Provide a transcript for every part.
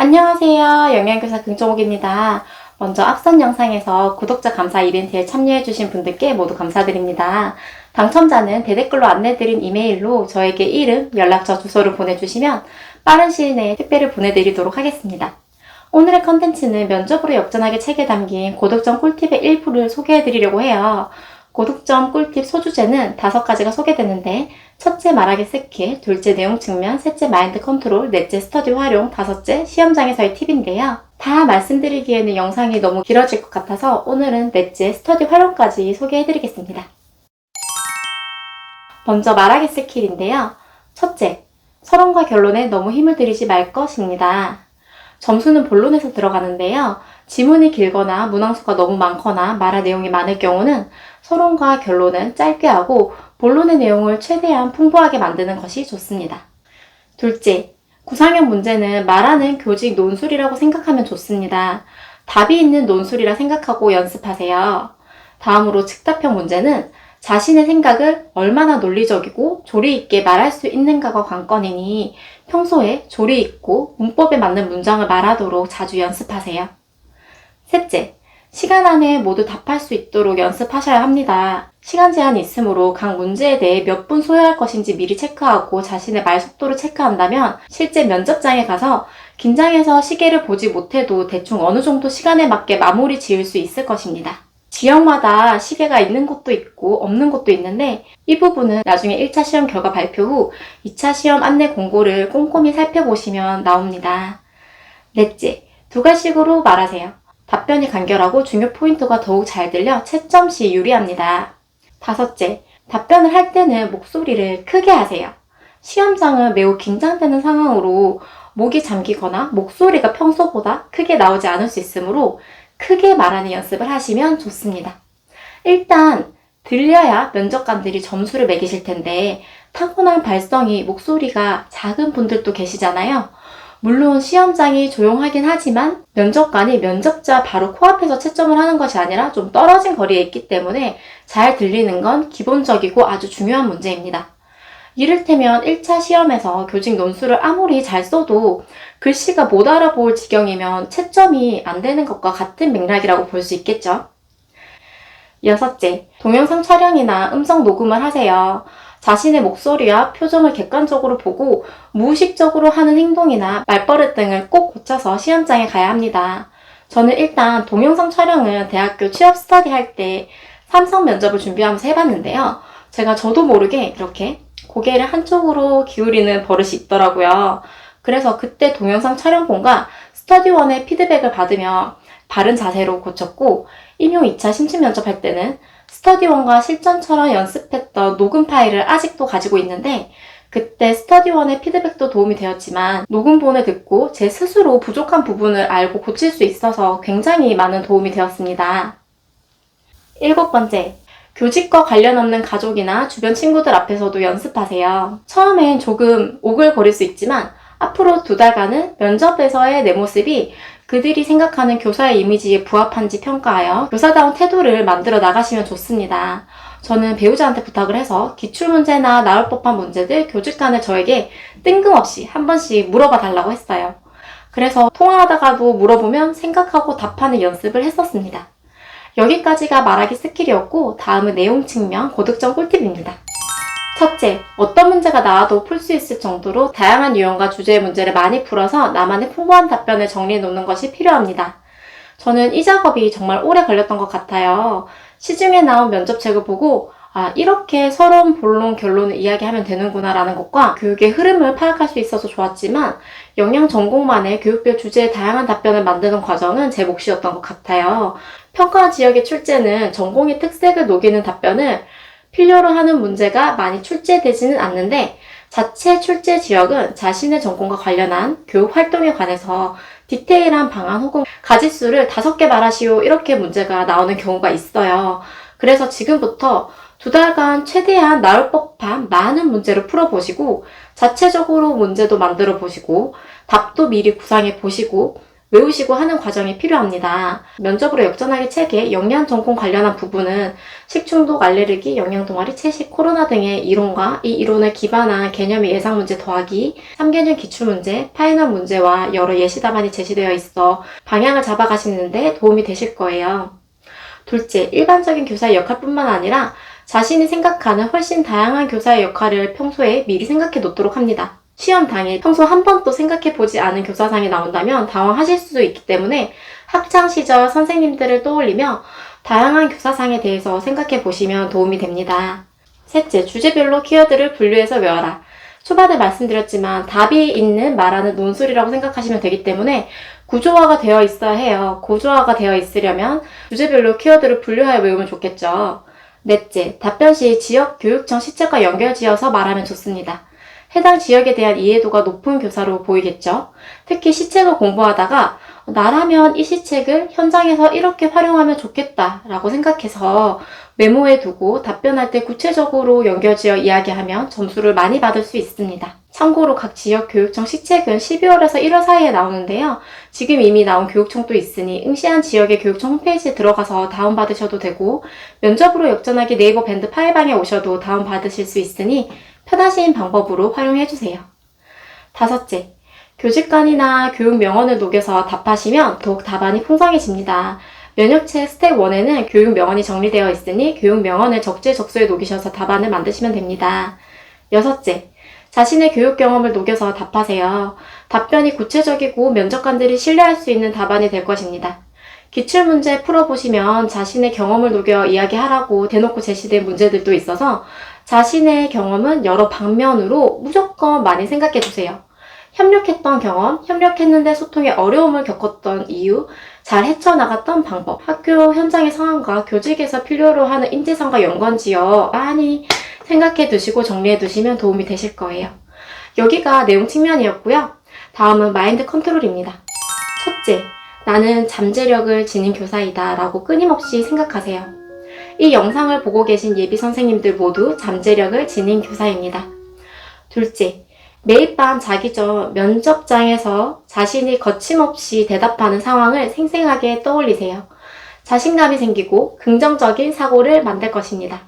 안녕하세요. 영양교사 긍정옥입니다. 먼저 앞선 영상에서 구독자 감사 이벤트에 참여해주신 분들께 모두 감사드립니다. 당첨자는 대댓글로 안내드린 이메일로 저에게 이름, 연락처, 주소를 보내주시면 빠른 시일 내에 택배를 보내드리도록 하겠습니다. 오늘의 컨텐츠는 면접으로 역전하게 책에 담긴 고득점 꿀팁의 일부를 소개해드리려고 해요. 고득점 꿀팁 소주제는 다섯 가지가 소개되는데 첫째 말하기 스킬, 둘째 내용 측면, 셋째 마인드 컨트롤, 넷째 스터디 활용, 다섯째 시험장에서의 팁인데요. 다 말씀드리기에는 영상이 너무 길어질 것 같아서 오늘은 넷째 스터디 활용까지 소개해드리겠습니다. 먼저 말하기 스킬인데요. 첫째, 서론과 결론에 너무 힘을 들이지 말 것입니다. 점수는 본론에서 들어가는데요. 지문이 길거나 문항수가 너무 많거나 말할 내용이 많을 경우는 서론과 결론은 짧게 하고 본론의 내용을 최대한 풍부하게 만드는 것이 좋습니다. 둘째, 구상형 문제는 말하는 교직 논술이라고 생각하면 좋습니다. 답이 있는 논술이라 생각하고 연습하세요. 다음으로 즉답형 문제는 자신의 생각을 얼마나 논리적이고 조리 있게 말할 수 있는가가 관건이니 평소에 조리 있고 문법에 맞는 문장을 말하도록 자주 연습하세요. 셋째, 시간 안에 모두 답할 수 있도록 연습하셔야 합니다. 시간 제한이 있으므로 각 문제에 대해 몇 분 소요할 것인지 미리 체크하고 자신의 말 속도를 체크한다면 실제 면접장에 가서 긴장해서 시계를 보지 못해도 대충 어느 정도 시간에 맞게 마무리 지을 수 있을 것입니다. 지역마다 시계가 있는 곳도 있고 없는 곳도 있는데 이 부분은 나중에 1차 시험 결과 발표 후 2차 시험 안내 공고를 꼼꼼히 살펴보시면 나옵니다. 넷째, 두 가지식으로 말하세요. 답변이 간결하고 중요 포인트가 더욱 잘 들려 채점 시 유리합니다. 다섯째, 답변을 할 때는 목소리를 크게 하세요. 시험장은 매우 긴장되는 상황으로 목이 잠기거나 목소리가 평소보다 크게 나오지 않을 수 있으므로 크게 말하는 연습을 하시면 좋습니다. 일단 들려야 면접관들이 점수를 매기실 텐데 타고난 발성이 목소리가 작은 분들도 계시잖아요. 물론 시험장이 조용하긴 하지만 면접관이 면접자 바로 코앞에서 채점을 하는 것이 아니라 좀 떨어진 거리에 있기 때문에 잘 들리는 건 기본적이고 아주 중요한 문제입니다. 이를테면 1차 시험에서 교직 논술을 아무리 잘 써도 글씨가 못 알아볼 지경이면 채점이 안 되는 것과 같은 맥락이라고 볼 수 있겠죠. 여섯째, 동영상 촬영이나 음성 녹음을 하세요. 자신의 목소리와 표정을 객관적으로 보고 무의식적으로 하는 행동이나 말버릇 등을 꼭 고쳐서 시험장에 가야 합니다. 저는 일단 동영상 촬영은 대학교 취업 스터디 할 때 삼성 면접을 준비하면서 해봤는데요. 제가 저도 모르게 이렇게 고개를 한쪽으로 기울이는 버릇이 있더라고요. 그래서 그때 동영상 촬영본과 스터디원의 피드백을 받으며 바른 자세로 고쳤고 임용 2차 심층 면접할 때는 스터디원과 실전처럼 연습했던 녹음 파일을 아직도 가지고 있는데 그때 스터디원의 피드백도 도움이 되었지만 녹음본을 듣고 제 스스로 부족한 부분을 알고 고칠 수 있어서 굉장히 많은 도움이 되었습니다. 일곱 번째, 교직과 관련 없는 가족이나 주변 친구들 앞에서도 연습하세요. 처음엔 조금 오글거릴 수 있지만 앞으로 두 달간은 면접에서의 내 모습이 그들이 생각하는 교사의 이미지에 부합한지 평가하여 교사다운 태도를 만들어 나가시면 좋습니다. 저는 배우자한테 부탁을 해서 기출문제나 나올 법한 문제들 교직간에 저에게 뜬금없이 한 번씩 물어봐 달라고 했어요. 그래서 통화하다가도 물어보면 생각하고 답하는 연습을 했었습니다. 여기까지가 말하기 스킬이었고 다음은 내용 측면 고득점 꿀팁입니다. 첫째, 어떤 문제가 나와도 풀 수 있을 정도로 다양한 유형과 주제의 문제를 많이 풀어서 나만의 풍부한 답변을 정리해 놓는 것이 필요합니다. 저는 이 작업이 정말 오래 걸렸던 것 같아요. 시중에 나온 면접책을 보고 아, 이렇게 서론, 본론, 결론을 이야기하면 되는구나 라는 것과 교육의 흐름을 파악할 수 있어서 좋았지만 영양 전공만의 교육별 주제의 다양한 답변을 만드는 과정은 제 몫이었던 것 같아요. 평가 지역의 출제는 전공의 특색을 녹이는 답변을 필요로 하는 문제가 많이 출제되지는 않는데 자체 출제 지역은 자신의 전공과 관련한 교육 활동에 관해서 디테일한 방안 혹은 가지수를 다섯 개 말하시오 이렇게 문제가 나오는 경우가 있어요. 그래서 지금부터 두 달간 최대한 나올 법한 많은 문제를 풀어보시고 자체적으로 문제도 만들어 보시고 답도 미리 구상해 보시고 외우시고 하는 과정이 필요합니다. 면접으로 역전하기 책의 영양 전공 관련한 부분은 식중독, 알레르기, 영양 동아리, 채식, 코로나 등의 이론과 이 이론을 기반한 개념의 예상 문제 더하기, 3개년 기출 문제, 파이널 문제와 여러 예시 답안이 제시되어 있어 방향을 잡아가시는데 도움이 되실 거예요. 둘째, 일반적인 교사의 역할뿐만 아니라 자신이 생각하는 훨씬 다양한 교사의 역할을 평소에 미리 생각해 놓도록 합니다. 시험 당일 평소 한 번도 생각해 보지 않은 교사상이 나온다면 당황하실 수도 있기 때문에 학창 시절 선생님들을 떠올리며 다양한 교사상에 대해서 생각해 보시면 도움이 됩니다. 셋째, 주제별로 키워드를 분류해서 외워라. 초반에 말씀드렸지만 답이 있는 말하는 논술이라고 생각하시면 되기 때문에 구조화가 되어 있어야 해요. 구조화가 되어 있으려면 주제별로 키워드를 분류하여 외우면 좋겠죠. 넷째, 답변 시 지역 교육청 시책과 연결지어서 말하면 좋습니다. 해당 지역에 대한 이해도가 높은 교사로 보이겠죠. 특히 시책을 공부하다가 나라면 이 시책을 현장에서 이렇게 활용하면 좋겠다라고 생각해서 메모해 두고 답변할 때 구체적으로 연결지어 이야기하면 점수를 많이 받을 수 있습니다. 참고로 각 지역 교육청 시책은 12월에서 1월 사이에 나오는데요. 지금 이미 나온 교육청도 있으니 응시한 지역의 교육청 홈페이지에 들어가서 다운받으셔도 되고 면접으로 역전하기 네이버 밴드 파일방에 오셔도 다운받으실 수 있으니 편하신 방법으로 활용해주세요. 다섯째, 교직관이나 교육 명언을 녹여서 답하시면 더욱 답안이 풍성해집니다. 면역체 스텝 1에는 교육 명언이 정리되어 있으니 교육 명언을 적재적소에 녹이셔서 답안을 만드시면 됩니다. 여섯째, 자신의 교육 경험을 녹여서 답하세요. 답변이 구체적이고 면접관들이 신뢰할 수 있는 답안이 될 것입니다. 기출문제 풀어보시면 자신의 경험을 녹여 이야기하라고 대놓고 제시된 문제들도 있어서 자신의 경험은 여러 방면으로 무조건 많이 생각해 주세요. 협력했던 경험, 협력했는데 소통에 어려움을 겪었던 이유, 잘 헤쳐나갔던 방법, 학교 현장의 상황과 교직에서 필요로 하는 인재상과 연관지어 많이 생각해 두시고 정리해 두시면 도움이 되실 거예요. 여기가 내용 측면이었고요. 다음은 마인드 컨트롤입니다. 첫째, 나는 잠재력을 지닌 교사이다 라고 끊임없이 생각하세요. 이 영상을 보고 계신 예비 선생님들 모두 잠재력을 지닌 교사입니다. 둘째, 매일 밤 자기 전 면접장에서 자신이 거침없이 대답하는 상황을 생생하게 떠올리세요. 자신감이 생기고 긍정적인 사고를 만들 것입니다.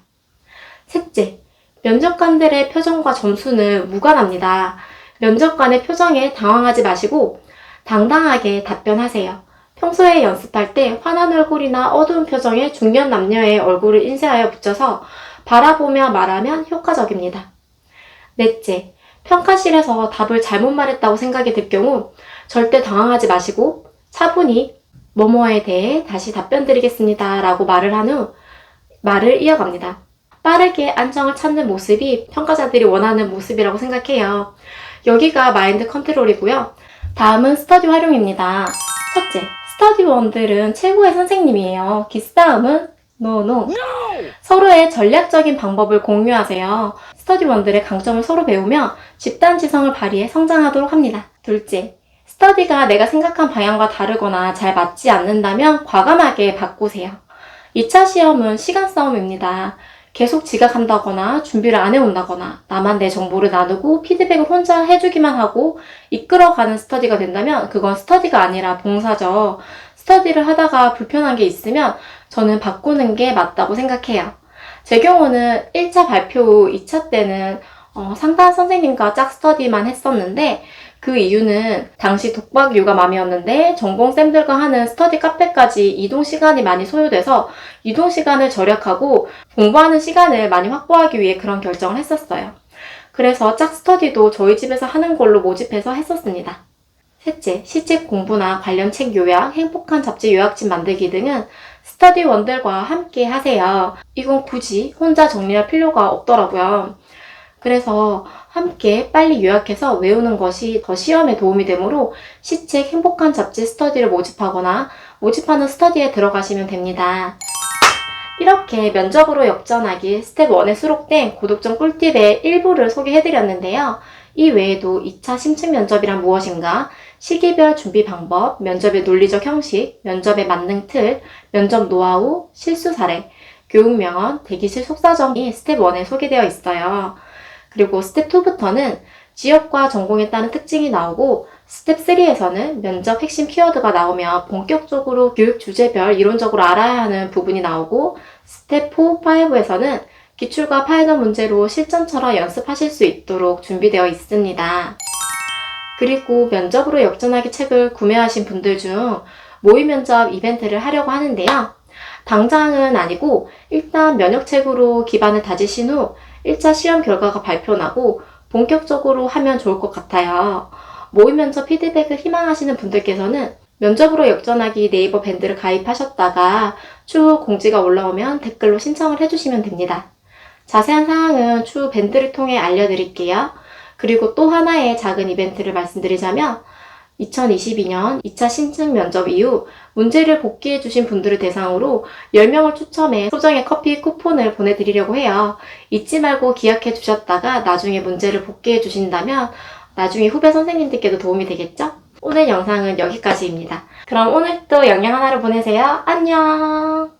셋째, 면접관들의 표정과 점수는 무관합니다. 면접관의 표정에 당황하지 마시고 당당하게 답변하세요. 평소에 연습할 때 환한 얼굴이나 어두운 표정의 중년 남녀의 얼굴을 인쇄하여 붙여서 바라보며 말하면 효과적입니다. 넷째, 평가실에서 답을 잘못 말했다고 생각이 들 경우 절대 당황하지 마시고 차분히 뭐뭐에 대해 다시 답변 드리겠습니다. 라고 말을 한 후 말을 이어갑니다. 빠르게 안정을 찾는 모습이 평가자들이 원하는 모습이라고 생각해요. 여기가 마인드 컨트롤이고요. 다음은 스터디 활용입니다. 첫째, 스터디원들은 최고의 선생님이에요. 기스다음은 노노. 서로의 전략적인 방법을 공유하세요. 스터디원들의 강점을 서로 배우며 집단 지성을 발휘해 성장하도록 합니다. 둘째, 스터디가 내가 생각한 방향과 다르거나 잘 맞지 않는다면 과감하게 바꾸세요. 2차 시험은 시간 싸움입니다. 계속 지각한다거나 준비를 안 해온다거나 나만 내 정보를 나누고 피드백을 혼자 해주기만 하고 이끌어가는 스터디가 된다면 그건 스터디가 아니라 봉사죠. 스터디를 하다가 불편한 게 있으면 저는 바꾸는 게 맞다고 생각해요. 제 경우는 1차 발표 후 2차 때는 어, 상담 선생님과 짝 스터디만 했었는데 그 이유는 당시 독박 유가맘이었는데 전공쌤들과 하는 스터디 카페까지 이동 시간이 많이 소요돼서 이동 시간을 절약하고 공부하는 시간을 많이 확보하기 위해 그런 결정을 했었어요. 그래서 짝 스터디도 저희 집에서 하는 걸로 모집해서 했었습니다. 셋째, 시책 공부나 관련 책 요약, 행복한 잡지 요약집 만들기 등은 스터디원들과 함께 하세요. 이건 굳이 혼자 정리할 필요가 없더라고요. 그래서 함께 빨리 요약해서 외우는 것이 더 시험에 도움이 되므로 시책 행복한 잡지 스터디를 모집하거나 모집하는 스터디에 들어가시면 됩니다. 이렇게 면접으로 역전하기 스텝 1에 수록된 고독점 꿀팁의 일부를 소개해드렸는데요. 이 외에도 2차 심층 면접이란 무엇인가, 시기별 준비 방법, 면접의 논리적 형식, 면접의 만능 틀, 면접 노하우, 실수 사례, 교육 명언, 대기실 속사정이 스텝 1에 소개되어 있어요. 그리고 스텝 2부터는 지역과 전공에 따른 특징이 나오고 스텝 3에서는 면접 핵심 키워드가 나오면 본격적으로 교육 주제별 이론적으로 알아야 하는 부분이 나오고 스텝 4, 5에서는 기출과 파이널 문제로 실전처럼 연습하실 수 있도록 준비되어 있습니다. 그리고 면접으로 역전하기 책을 구매하신 분들 중 모의 면접 이벤트를 하려고 하는데요. 당장은 아니고 일단 면역책으로 기반을 다지신 후 1차 시험 결과가 발표나고 본격적으로 하면 좋을 것 같아요. 모의 면접 피드백을 희망하시는 분들께서는 면접으로 역전하기 네이버 밴드를 가입하셨다가 추후 공지가 올라오면 댓글로 신청을 해주시면 됩니다. 자세한 사항은 추후 밴드를 통해 알려드릴게요. 그리고 또 하나의 작은 이벤트를 말씀드리자면 2022년 2차 신청 면접 이후 문제를 복귀해주신 분들을 대상으로 10명을 추첨해 소정의 커피 쿠폰을 보내드리려고 해요. 잊지 말고 기억해 주셨다가 나중에 문제를 복귀해 주신다면 나중에 후배 선생님들께도 도움이 되겠죠? 오늘 영상은 여기까지입니다. 그럼 오늘도 영양 하나를 보내세요. 안녕!